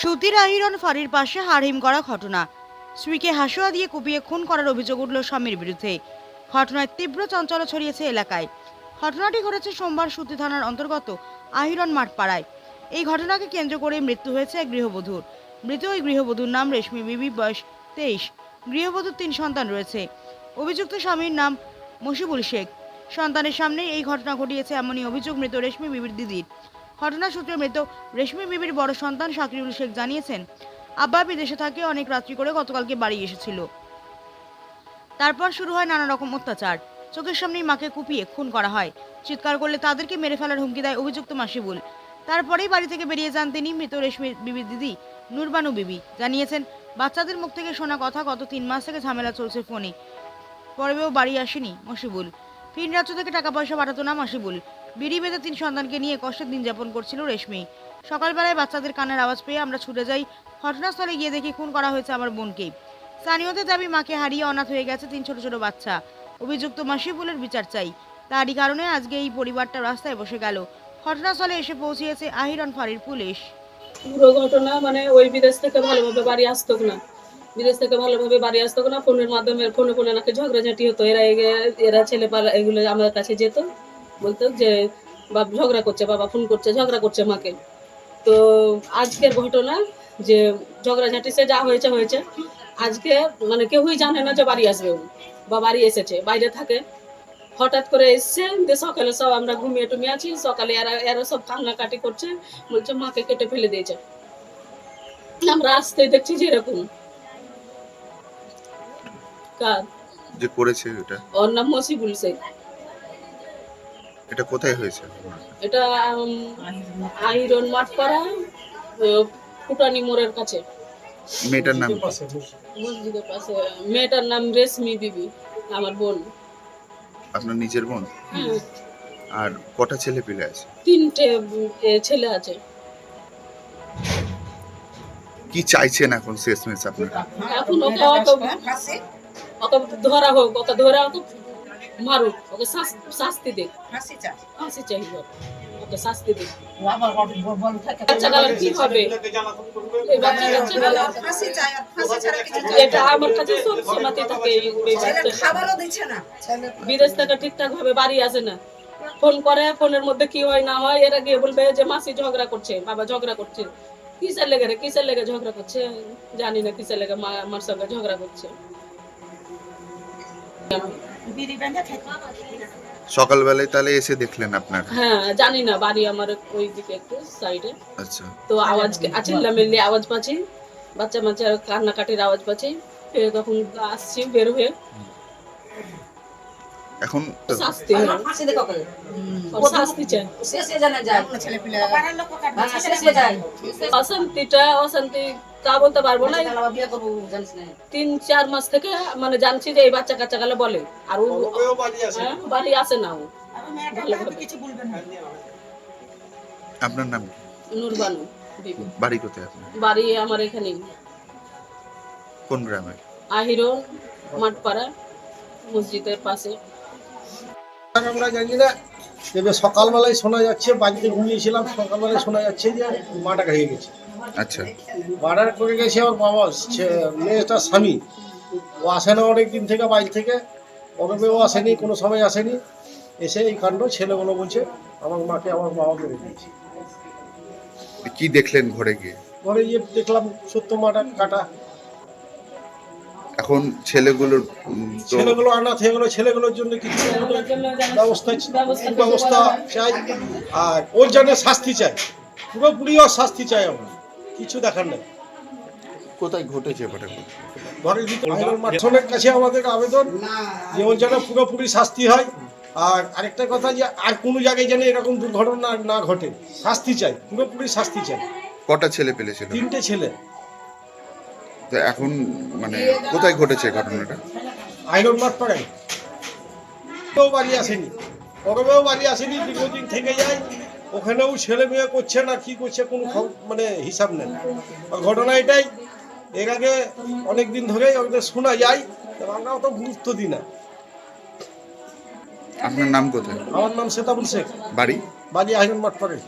সুতির আহিরন ফাঁড়ির পাশে হারহিম করা ঘটনা। স্ত্রীকে হাসুয়া দিয়ে কুপিয়ে খুন করার অভিযোগ উঠল স্বামীর বিরুদ্ধে। ঘটনায় তীব্র চঞ্চল ছড়িয়েছে এলাকায়। ঘটনাটি ঘটেছে সোমবার সুতি থানার অন্তর্গত আহিরন মাঠ পাড়ায় এই ঘটনাকে কেন্দ্র করে মৃত্যু হয়েছে এক গৃহবধূর। মৃত ওই গৃহবধূর নাম রেশমি বিবি, বয়স তেইশ। গৃহবধূর তিন সন্তান রয়েছে। অভিযুক্ত স্বামীর নাম মশিবুল শেখ। সন্তানের সামনে এই ঘটনা ঘটিয়েছে এমনই অভিযোগ মৃত রেশমি বিবির দিদির। ঘটনা সূত্রে মৃত রেশমি বিবির বড় সন্তান শাকিরুল শেখ জানিয়েছেন, আব্বা বিদেশে থাকে, অনেক রাত্রি করে গতকালকে বাড়ি এসেছিল। তারপর শুরু হয় নানা রকম অত্যাচার। চোখের সামনেই মাকে কুপিয়ে খুন করা হয়। চিৎকার করলে তাদেরকে মেরে ফেলার হুমকি দেয় অভিযুক্ত মাসিবুল। তারপরেই বাড়ি থেকে বেরিয়ে যান তিনি মৃত রেশমি বিবির দিদি নুরবানু বিবি। জানিয়েছেন, বাচ্চাদের মুখ থেকে শোনা কথা গত তিন মাস থেকে ঝামেলা চলছে ফোনে। পরেও বাড়ি আসেনি মশিবুল ফিন রাজ্য থেকে টাকা পয়সা পাঠাতো না মাসিবুল। বিড়ি বেঁধে তিন সন্তানকে নিয়ে কষ্টের দিন যাপন করছিল রেশমি। সকালবেলায় বাচ্চাদের কান্নার আওয়াজ পেয়ে আমরা ছুটে যাই ঘটনাস্থলে গিয়ে দেখি খুন করা হয়েছে আমার বোনকে। স্থানীয়দের দাবি, মাকে হারিয়ে অনাথ হয়ে গেছে তিন ছোট ছোট বাচ্চা। অভিযুক্ত মাসিবুলের বিচার চাই। তারই কারণে আজকে এই পরিবারটা রাস্তায় বসে গেল। ঘটনাস্থলে এসে পৌঁছিয়েছে আহিরন ফাঁড়ির পুলিশ। পুরো ঘটনা মানে ওই বিদেশ থেকে ভালোভাবে বাড়ি আসতো না বিদেশ থেকে ভালোভাবে বাড়ি আসতো না ফোনের মাধ্যমে ফোনে ফোনে নাকি ঝগড়াঝাটি হতো। এরা এরা ছেলে পালা এগুলো আমার কাছে যেত। বলতো যে বাপ ঝগড়া করছে বাবা ফোন করছে ঝগড়া করছে মাকে। তো আজকের ঘটনা যে ঝগড়াঝাটি সে যা হয়েছে হয়েছে। আজকে মানে কেউই জানে না যে বাড়ি আসবে বা বাড়ি এসেছে বাইরে থাকে। হঠাৎ করে এসছে দিয়ে সকালে সব আমরা ঘুমিয়ে টুমিয়ে আছি সকালে এরা এরা সব কান্নাকাটি করছে বলছে মাকে কেটে ফেলে দিয়েছে। আমরা আসতে দেখছি যে এরকম। কার? যে করেছে এটা ওর নাম মসিবুল শেখ। এটা কোথায় হয়েছে? এটা আইরন মাঠপাড়া আহ, ফুটানি মোড়ের কাছে। মেয়েটার নাম? মসজিদের পাশে। মেয়েটার নাম রেশমি বিবি আমার বোন। আপনার নিজের বোন? হ্যাঁ। আর কটা ছেলে পেলে আছে? তিনটে ছেলে আছে। কি চাইছেন এখন শেষ শেষমেশ আপনারা? এখন ওকে ওকে ধরা হোক ওকে ধরা ওকে মারুক ওকে শাস- শাস্তি দেখ ফাঁসি চাইবে ওকে শাস্তি দেখ কি হবে? এই বাচ্চা কাচ্চা এটা আমার কাছে সব সময়তে থাকে এই- এই বাচ্চা। খাবারও দিচ্ছে না। বিদেশ থেকে ঠিকঠাক ভাবে বাড়ি আসে না। ফোন করে ফোনের মধ্যে কি হয় না হয় এরা গিয়ে বলবে যে মাসি ঝগড়া করছে বাবা ঝগড়া করছে। কিসের লেগে রে কিসের লেগে ঝগড়া করছে? জানি না কিসের লেগে মা আমার সঙ্গে ঝগড়া করছে। সকালবেলায় তাহলে এসে দেখলেন আপনার হ্যাঁ জানি না বাড়ি আমার ওই দিকে একটু সাইডে আচ্ছা। তো আওয়াজ চিল্লা মিল্লি আওয়াজ পাচ্ছি। বাচ্চা বাচ্চা কান্নাকাটির আওয়াজ পাচ্ছি। তখন আসছি বের হয়ে। এখন অশান্তিটা অশান্তি তা বলতে পারব না। তিন চার মাস থেকে মানে জানছি যে এই বাচ্চা কাচ্চা গেলে বলে। আর হ্যাঁ, বাড়ি আসে না ও। কিছু বলবেন না। আপনার নাম নুরবানু বাড়ি কোথায় আপনার? বাড়ি আমার এখানেই। কোন গ্রামে আহিরো মাঠপাড়া মসজিদের পাশে। আমরা জানি না। এবার সকালবেলায় শোনা যাচ্ছে বাড়িতে ঘুমিয়েছিলাম সকালবেলায় শোনা যাচ্ছে যে মাটা হয়ে গেছে। আচ্ছা। মার্ডার করে গেছে আমার বাবা মেয়েটার স্বামী। ও আসে না অনেক দিন থেকে বাড়ি থেকে। কবে ও আসেনি কোনো সময় আসেনি। এসে এই কাণ্ড ছেলেগুলো বলছে আমার মাকে আমার বাবা মেরে দিয়েছে। কি দেখলেন ঘরে গিয়ে? ঘরে গিয়ে দেখলাম সত্য মাটা কাটা। এখন ছেলেগুলোর ছেলেগুলো আনাথ হয়ে গেলো ছেলেগুলোর জন্য কিছু ব্যবস্থা ব্যবস্থা চাই। আর ওর জন্য শাস্তি চাই। পুরোপুরি ওর শাস্তি চাই আমরা। কিছু দেখার নেই। কোথায় ঘটেছে ঘটনা ঘরের ভিতরে কাছে আমাদের আবেদন যে ওর যেন পুরোপুরি শাস্তি হয়। আর আরেকটা কথা যে আর কোনো জায়গায় যেন এরকম দুর্ঘটনা না ঘটে। শাস্তি চাই পুরোপুরি শাস্তি চাই। কটা ছেলে পেলেছিল তিনটে ছেলে। তো এখন মানে কোথায় ঘটেছে ঘটনাটা? আইরন মাঠ পাড়ায়। কেউ বাড়ি আসেনি। পরবেও বাড়ি আসেনি দীর্ঘদিন থেকে যায়। ওখানেও ছেলে মেয়ে করছে না কি করছে কোনো মানে হিসাব নেই। ঘটনা এটাই এর আগে অনেক দিন ধরেই ওদের শোনা যায় আমরা অত গুরুত্ব দিই না। আপনার নাম কোথায়? আমার নাম সেতাবুল শেখ। বাড়ি? বাড়ি আইরন মাঠ পাড়ায়।